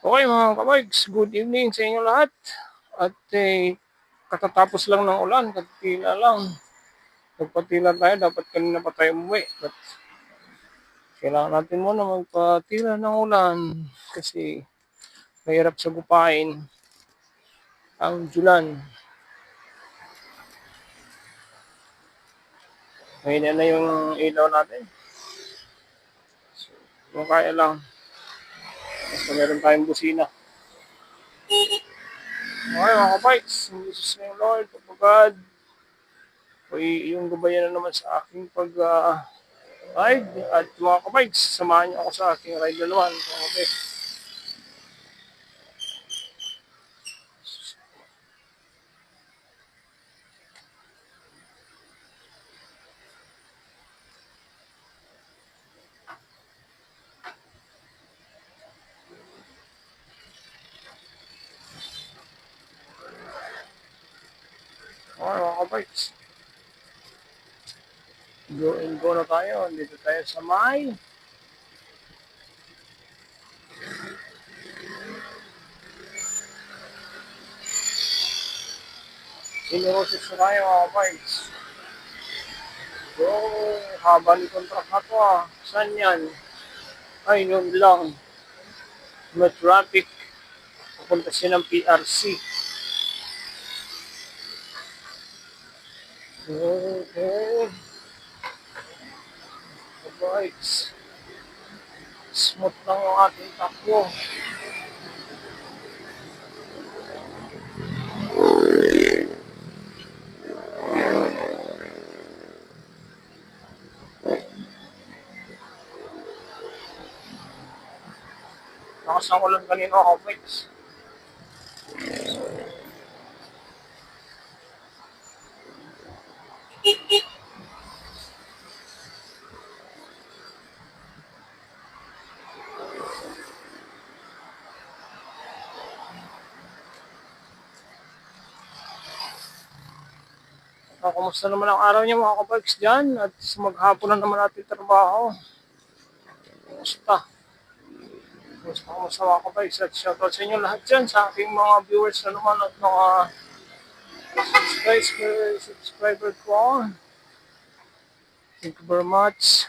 Okay mga kabarks, good evening sa inyo lahat. At eh, katatapos lang ng ulan, katila lang. Magpatila tayo, dapat kanina pa tayo umuwi. But kailangan natin muna magpatila ng ulan kasi mahirap sa gupain ang julan. Ngayon na yung ilaw natin. So, kung kaya lang. Basta meron tayong busina. Okay mga kabikes, in Jesus name Lord, O God, ay yung gabayan na naman sa aking pag uh, ride. At mga kabikes, samahan niyo ako sa aking ride na naman. Mga. Okay mga kabikes. Go and tayo. Dito tayo sa may Sinuroses na tayo mga kabikes. So, haba ni contract na to ah. Saan yan? Ay, yun lang. May traffic. Pupunta siya ng PRC. Okay. Bikes. Smooth lang ang ating takbo. Lakas ng ulan kanina ako, bikes. Kumusta naman ang araw niyo mga kabarks dyan? At maghapon na naman natin trabaho. Kumusta? Kumusta, kumusta mga kabarks? At shoutout sa inyo lahat dyan sa aking mga viewers na naman at mga subscriber, subscriber ko. Thank you very much.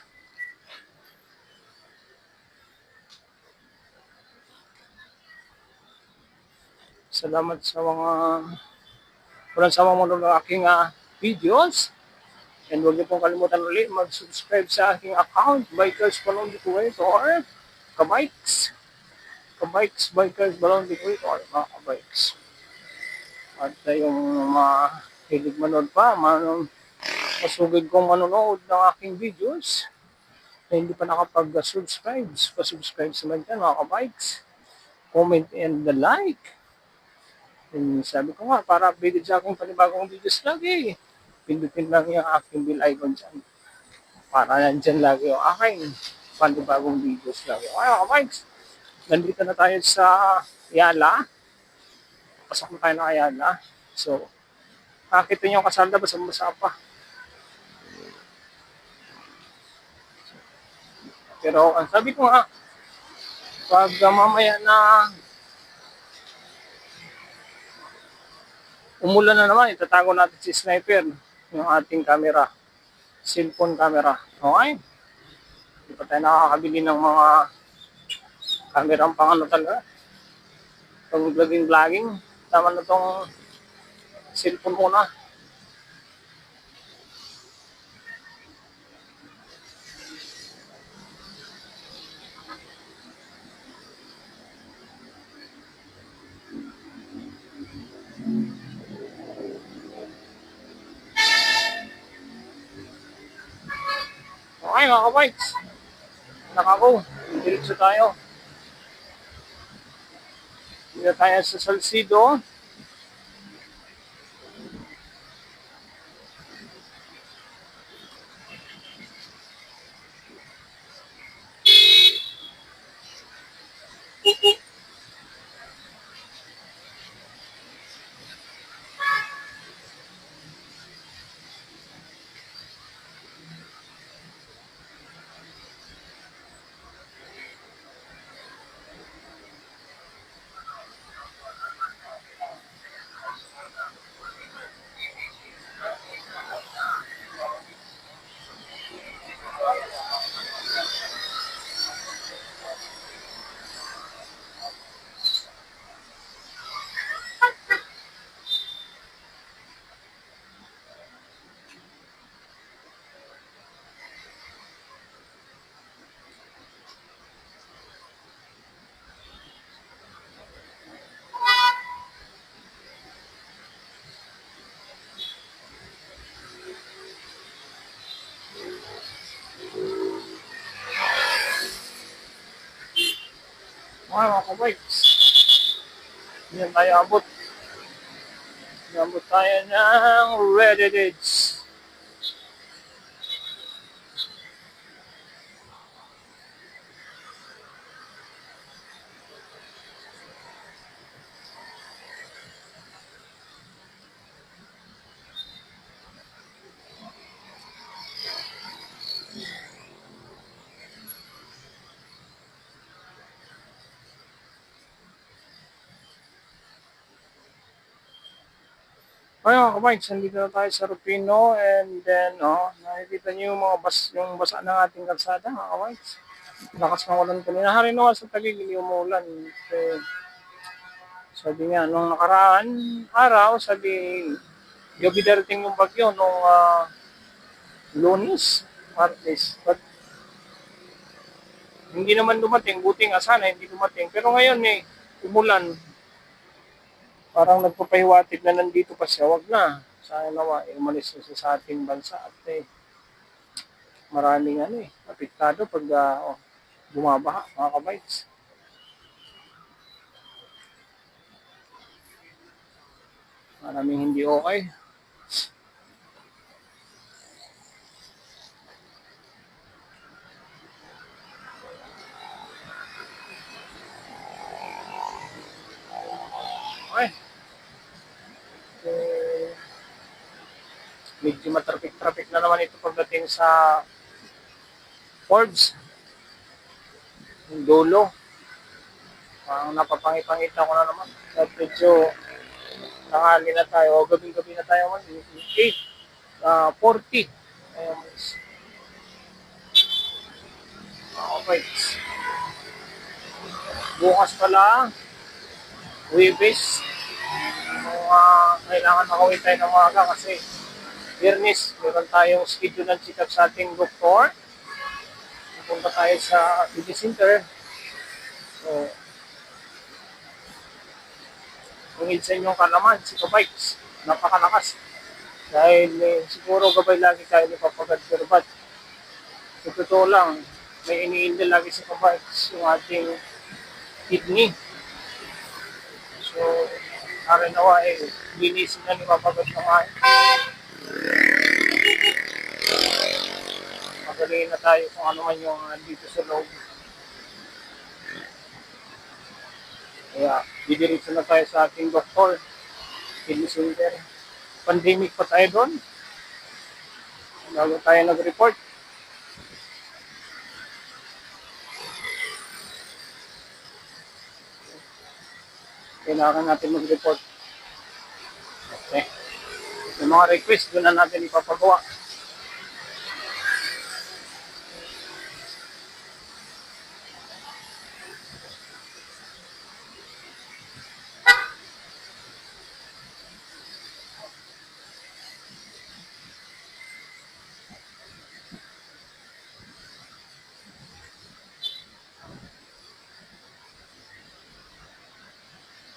Salamat sa mga walang sama mo ng aking ah, videos. And huwag niyo pong kalimutan ulit mag-subscribe sa aking account, Bikers Balon Decorator, Kabikes, Kabikes, Bikers Balon Decorator, mga kabikes. At uh, yung mga hilig manood pa, man, masugid kong manonood ng aking videos, na hindi pa nakapag-subscribe, pa-subscribe sa mga mga kabikes. Comment and the like. And sabi ko nga, para updated sa aking panibagong videos lagi, pindutin lang yung aking bill icon dyan. Para nandyan lagi yung aking panibagong videos lagi. Okay, mga kabikes, nandito na tayo sa Yala. Pasok na tayo ng Ayala. So, nakakita niyo yung kasalda, basa-basa pa. Pero ang sabi ko nga, pag uh, mamaya na umulan na naman, itatago natin si sniper, yung ating camera, cellphone camera. Okay? Hindi pa tayo nakakabili ng mga camera ang pang ano talaga. Pag vlogging-vlogging, tama na tong cellphone muna. Okay mga. Nakako. Diretso tayo. Dito tayo sa Salcido. Okay mga kabikes. Yan tayo abot. Abot tayo ng Reddit. Okay mga kabikes, nandito na tayo sa Rufino and then, oh, nakikita niyo yung mga bas, yung basa ng ating kalsada mga kabikes. Lakas ng ulan kanina. Hari naman sa tagig, hindi umulan. Kasi, sabi nga, nung nakaraan araw, sabi, gabi darating yung bagyo nung ah, lunes, martes. But, hindi naman dumating, buti nga sana hindi dumating. Pero ngayon eh, umulan, parang nagpapahiwatig na nandito pa siya, wag na. Sayang nawa, eh, umalis na siya sa ating bansa at eh, maraming ano eh, apektado pag ah, oh, bumabaha, mga kabikes. Maraming hindi. Okay. Eh, medyo matraffic-traffic na naman ito pagdating sa Forbes. Yung dulo. Parang napapangipangita ko na naman. At medyo tanghali na tayo. O gabi-gabi na tayo man. 8, uh, 40. Ayan, guys. Okay. Bukas pala, Webis. Kung uh, kailangan makauwi tayo ng maaga kasi Biyernes, meron tayong schedule ng check-up sa ating doktor. Pupunta tayo sa beauty center. So, tungil sa inyong kalaman, si Kabikes, napakalakas. Dahil eh, siguro gabay lagi tayo ni Papagad Perbat. Sa totoo lang, may iniindal lagi si Kabikes yung ating kidney. So, hari nawa eh, linisin na ni Papagad ng ay. Magaling na tayo kung ano man yung dito sa loob. Kaya, didiretso na tayo sa ating doktor. Kidney. Pandemic pa tayo doon. Bago tayo nag-report. Kailangan natin mag-report. Okay. Yung mga request, doon na natin ipapagawa.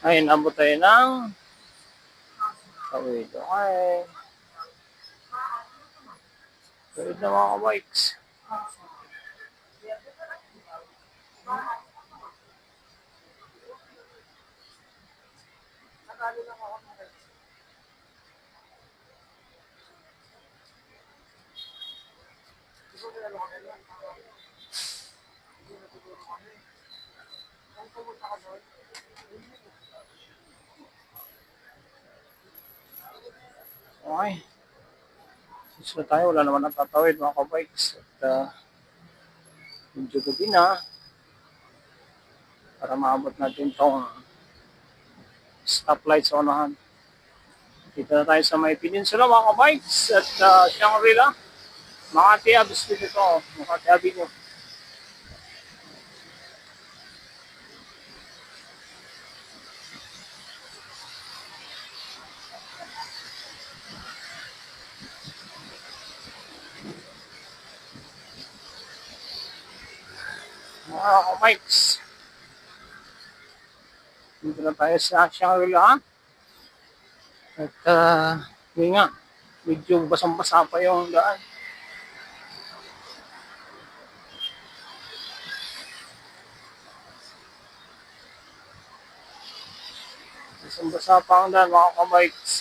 Ayun, abot tayo ng Tawid. Okay. Tawid na mga bikes. Okay. Sus na tayo, wala naman natatawid mga kabikes. At uh, medyo gabi na para maabot natin tong stoplight sa unahan. Dito na tayo sa may peninsula mga kabikes at uh, Shangri-La. Makati dito ito. Makati Avenue. mga kumites. Dito na tayo sa Shangri-La. At uh, yun nga, medyo basang-basa pa yung daan. Basang-basa pa ang daan mga kumites.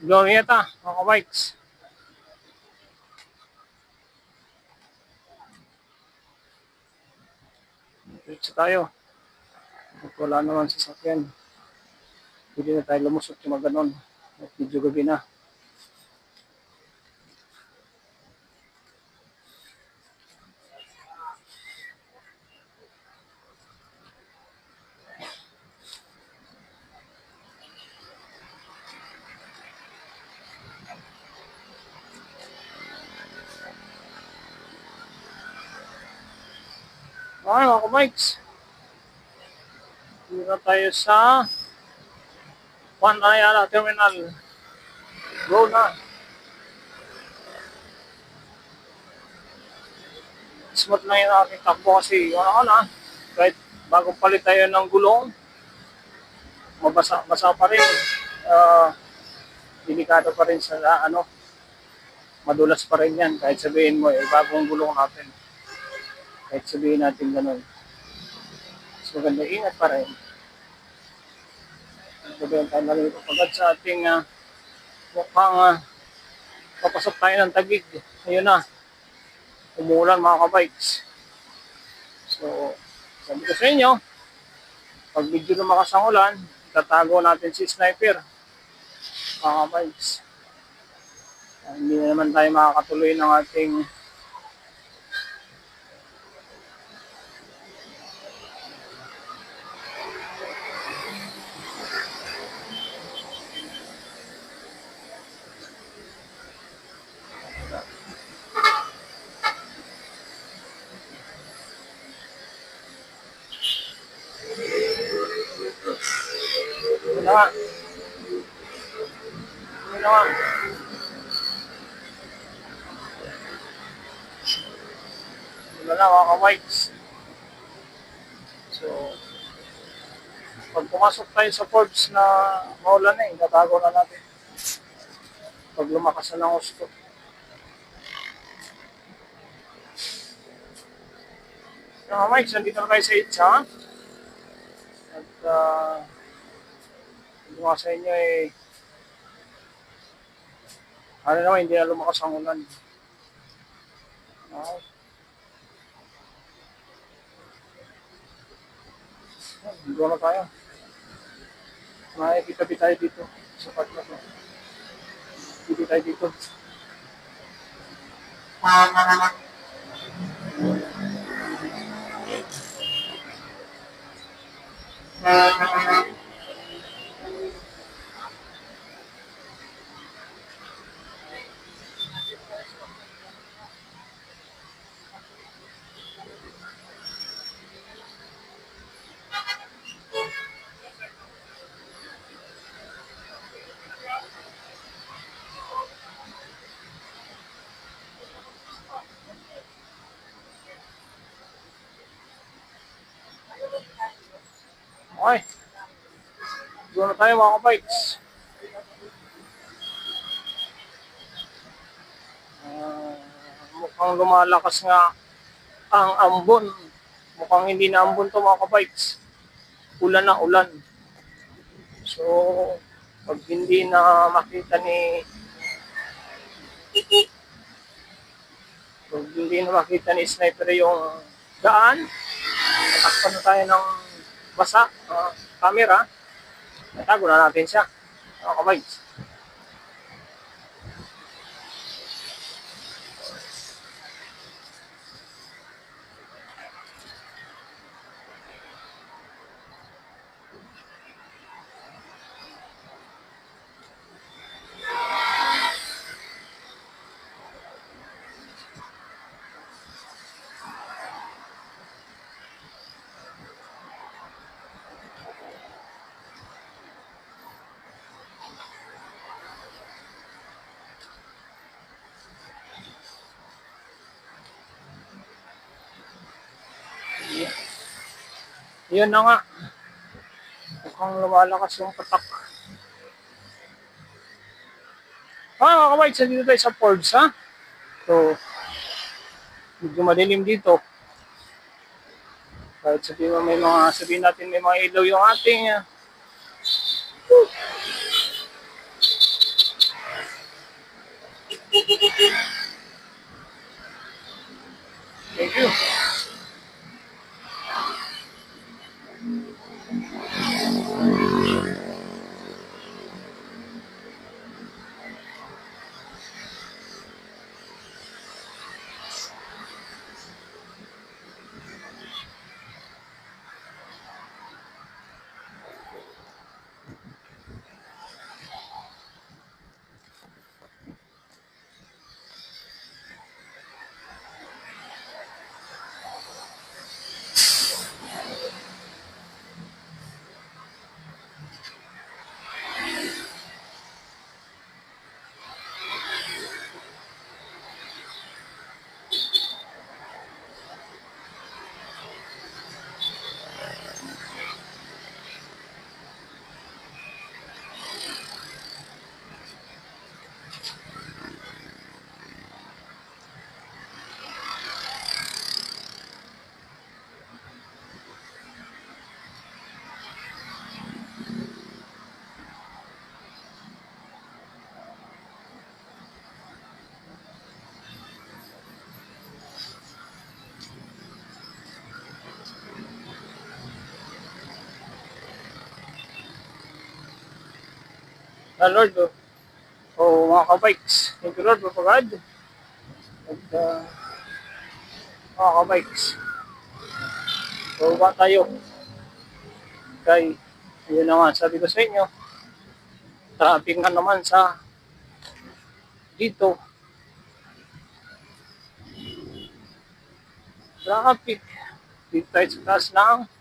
Glorieta, mga kabikes. Diretso tayo. At wala naman sasakyan. Hindi na tayo lumusot yung mga ganon. At medyo gabi na. Okay mga kabikes. Dito tayo sa Juan Ayala Terminal. Go na. Smooth na yung aking takbo kasi ano na, kahit bago palit tayo ng gulong, mabasa basa pa rin. Ah, delikado pa rin sa ano, madulas pa rin yan kahit sabihin mo eh, bagong gulong natin. Kahit sabihin natin ganun. Mas maganda ingat pa rin. Sabihin tayo na rin kapagad sa ating uh, mukhang uh, papasok tayo ng tagig. Ayun na. Umulan mga kabikes. So, sabi ko sa inyo, pag medyo lumakas ang ulan, tatago natin si sniper. Mga kabikes. Ah, Hindi na naman tayo makakatuloy ng ating Yun na nga. Yun na nga. Yun na lang mga ka-whites. So, pag pumasok tayo sa Forbes na maulan na eh, natago na natin. Pag lumakas na ng gusto. So, mga Mike, nandito na tayo sa Itza. At, uh, ko sa inyo eh, ano naman, hindi na lumakas ang ulan. Okay. Hindi na tayo. Makikitabi tayo dito sa part na to. Dito tayo dito. Okay. Doon na tayo mga kabikes. Ah, mukhang lumalakas nga ang ambon. Mukhang hindi na ambon to mga kabikes. Ulan na ulan. So, pag hindi na makita ni pag hindi na makita ni sniper yung daan, tatakpan na tayo ng basa, uh, camera, natago na natin siya. Mga kabays. Yun na nga. Mukhang lumalakas yung patak. Ah, mga kawaits, dito tayo sa Forbes, ha? So, medyo madilim dito. Kahit sabihin mo may mga, sabihin natin may mga ilaw yung ating, ah, Na Lord, o oh, mga kabikes. Thank you Lord, for God. At uh, mga kabikes. So, ba tayo? Kay, yun na nga, sabi ko sa inyo, traffic nga naman sa dito. Traffic. Dito tayo sa taas ng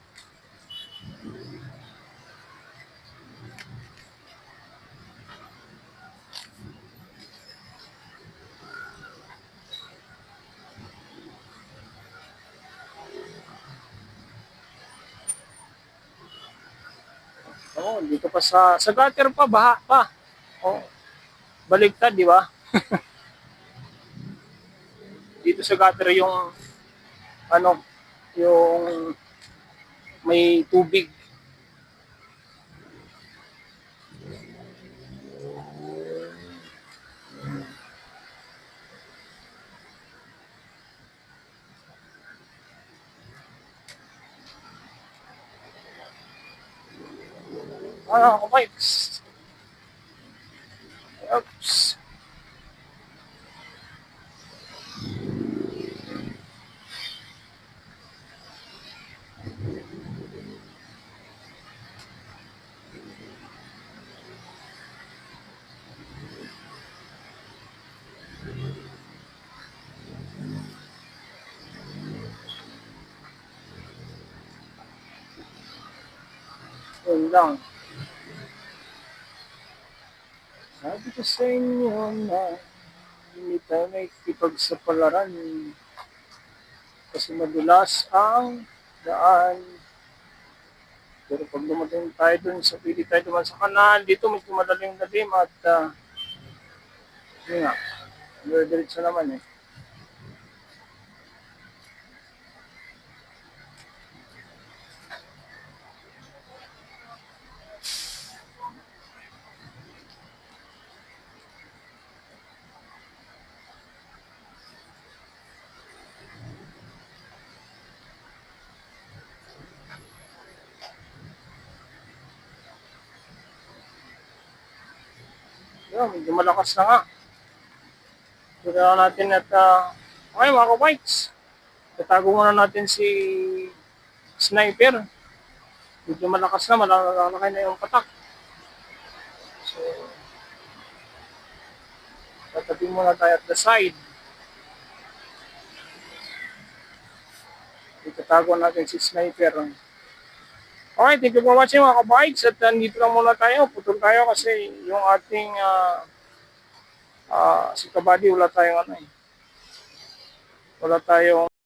Dito pa sa sa gutter pa baha pa. Oh. Baligtad, di ba? dito sa gutter yung ano, yung may tubig. Ano ako, Mike? Oops. Yun lang. Sabi ko sa inyo na hindi tayo nakikipagsapalaran kasi madulas ang daan. Pero pag dumating tayo dun sa pili tayo duman sa kanan, dito medyo madaling dalim at uh, yun nga, diretso naman eh. Yun, medyo malakas na nga. Tignan na natin at uh, okay mga ka-bikes. Tatago muna natin si sniper. Medyo malakas na, malalaki na yung patak. So, tatabi muna tayo at the side. Itatago natin si sniper. Okay, thank you for watching mga kabikes at nandito lang muna tayo. Putol tayo kasi yung ating uh, uh, si Kabady wala tayong ano eh. Wala tayong